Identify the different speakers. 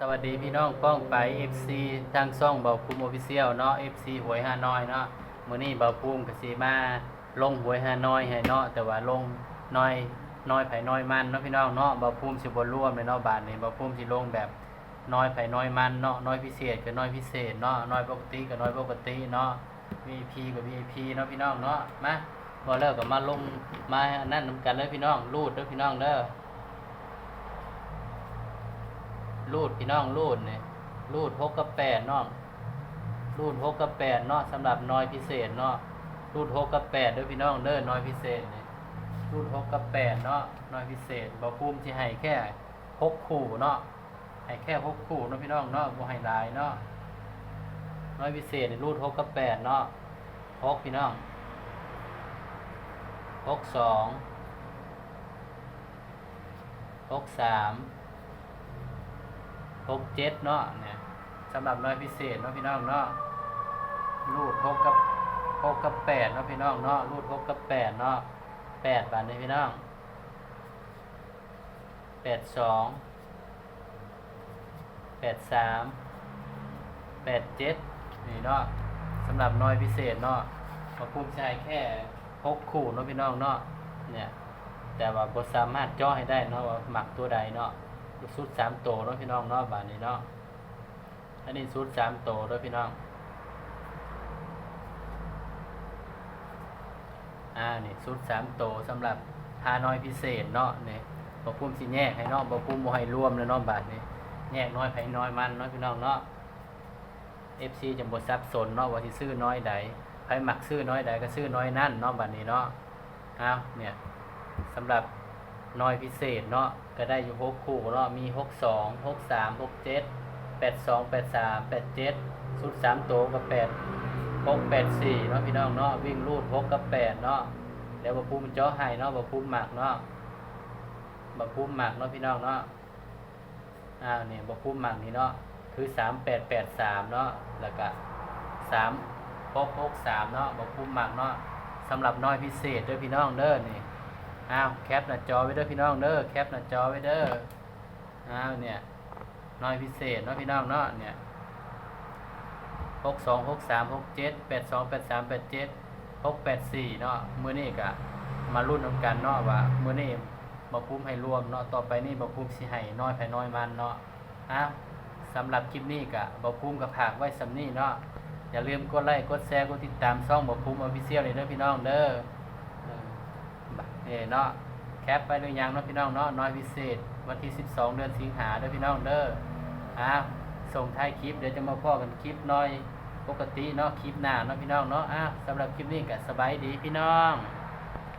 Speaker 1: สวัสดีพี่น้องป้องไป FC ทางช่องเบาภูมิออฟฟิเชียลเนาะ FC หวยฮานอยเนาะมื้อนี้เบาภูมิก็สิมาลงหวยฮานอยให้เนาะแต่ว่าลงน้อยน้อยไผน้อยมันเนาะพี่น้องเนาะเบาภูมิสิบ่ร่วมเลยเนาะบาทนี้เบาภูมิสิลงแบบน้อยไผน้อยมันเนาะน้อยพิเศษก็น้อยพิเศษเนาะน้อยปกติก็น้อยปกติเนาะ VIP ก็ VIP เนาะพี่น้องเนาะมาบ่เลิกก็มาลงมานั่นนำกันเลยพี่น้องรูดเด้อพี่น้องเด้อ รูดพี่น้องรูดเนี่ยรูดหกกับแปดเนาะรูดหกกับแปดเนาะสำหรับน้อยพิเศษเนาะรูดหกกับแปดด้อพี่น้องเด้อน้อยพิเศษเนี่ยรูดหกกับแปดเนาะน้อยพิเศษบ่ภูมิที่ให้แค่หกคู่เนาะให้แค่หกคู่เนาะพี่น้องเนาะบ่ให้ลายเนาะน้อยพิเศษรูดหกกับแปดเนาะหกพี่น้องหกสองหกสาม หกเจ็ดเนาะเนี่ยสำหรับน้อยพิเศษเนาะพี่น้องเนาะรูดหกกับหกกับแปดเนาะพี่น้องเนาะรูดหกกับแปดเนาะแปดบาทเลยพี่น้องแปดสองแปดสามแปดเจ็ดนี่เนาะสำหรับน้อยพิเศษเนาะมาภูมิใจแค่หกคู่เนาะพี่น้องเนาะเนี่ยแต่ว่าบ่สามารถจ่อให้ได้เนาะว่าหมักตัวใดเนาะ สุดสามโตเนาะพี่น้องเนาะบานนี้เนาะอันนี้สุดสามโตเนาะพี่น้องอ่านี่สุดสามโตสำหรับทาน้อยพิเศษเนาะเนี่ยบะพุ่มสิแยกให้เนาะบะพุ่มบ่ให้รวมเลยเนาะบาทนี้แยกน้อยไผน้อยมันเนาะพี่น้องเนาะ FC จะบ่ซับสนเนาะว่าสิซื้อน้อยใดไผมักซื้อน้อยใดก็ซื้อน้อยนั่นเนาะบัดนี้เนาะอ้าวเนี่ยสำหรับ น้อยพิเศษเนาะก็ได้อยู่หกคู่เนาะมีหกสองหกสามหกเจ็ดแปดสองแปดสามแปดเจ็ดสุดสามโตวกับแปดหกแปดสี่เนาะพี่น้องเนาะวิ่งรูดหกกับแปดเนาะแล้วบะพุ่มเจาะให้เนาะบะพุ่มหมักเนาะบะพุ่มหมักเนาะพี่น้องเนาะอ้าวเนี่ยบะพุ่มหมักนี่เนาะคือสามแปดแปดสามเนาะแล้วก็สามหกหกสามเนาะบะพุ่มหมักเนาะสำหรับน้อยพิเศษด้อพี่น้องเด้อนี่ อ้าวแคปหน้าจอไว้เด้อพี่น้องเด้อแคปหน้าจอไว้เด้ออ้าวเนี่ยน้อยพิเศษเนาะพี่น้องเนาะเนี่ยหกสองหกสามหกเจ็ดแปดสองแปดสามแปดเจ็ดหกแปดสี่เนาะมือนี้ก็มารุ่นนำกันเนาะว่ามือนี้บ่ภูมิให้รวมเนาะต่อไปนี้บ่ภูมิสิให้น้อยไผน้อยมันเนาะอ้าวสำหรับคลิปนี้ก็บ่ภูมิก็ฝากไว้สำนี้เนาะอย่าลืมกดไลค์กดแชร์กดติดตามช่องบ่ภูมิ Official เลยเด้อพี่น้องเด้อ เอ่เนาะแคปไปหรือยังเนาะพี่น้องเนาะน้อยพิเศษ วันที่ 12 เดือนสิงหาเด้อพี่น้องเด้ออ้าวส่งท้ายคลิปเดี๋ยวจะมาพ่อกันคลิปน้อยปกติเนาะคลิปหน้าเนาะพี่น้องเนาะอ้าวสำหรับคลิปนี้ก็สบายดีพี่น้อง